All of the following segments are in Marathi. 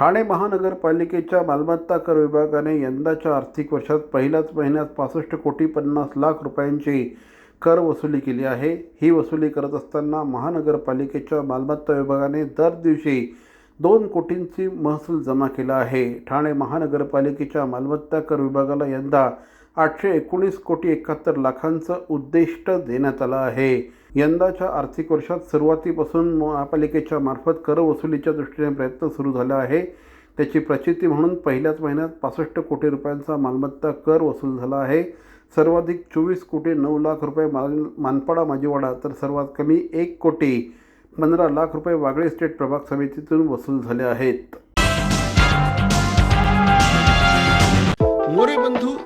ठाणे महानगरपालिकेच्या मालमत्ता कर विभागाने यंदाच्या आर्थिक वर्षात पहिल्याच महिन्यात पासष्ट कोटी पन्नास लाख रुपयांची कर वसुली केली आहे. ही वसुली करत असताना महानगरपालिकेच्या मालमत्ता विभागाने दर दिवशी दोन कोटींची महसूल जमा केला आहे. ठाणे महानगरपालिकेच्या मालमत्ता कर विभागाला यंदा आठशे एकोणीस कोटी एकाहत्तर लाखांचं उद्दिष्ट देण्यात आलं आहे. यंदाच्या आर्थिक वर्षात सुरुवातीपासून महापालिकेच्या मार्फत कर वसुलीच्या दृष्टीने प्रयत्न सुरू झाला आहे. त्याची प्रचिती म्हणून पहिल्याच महिन्यात पासष्ट कोटी रुपयांचा मालमत्ता कर वसूल झाला आहे. सर्वाधिक चोवीस कोटी नऊ लाख रुपये माल मानपाडा माजीवाडा तर सर्वात कमी एक कोटी पंधरा लाख रुपये वागळे स्टेट प्रभाग समितीतून वसूल झाले आहेत.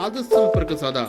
आजच संपर्क साधा.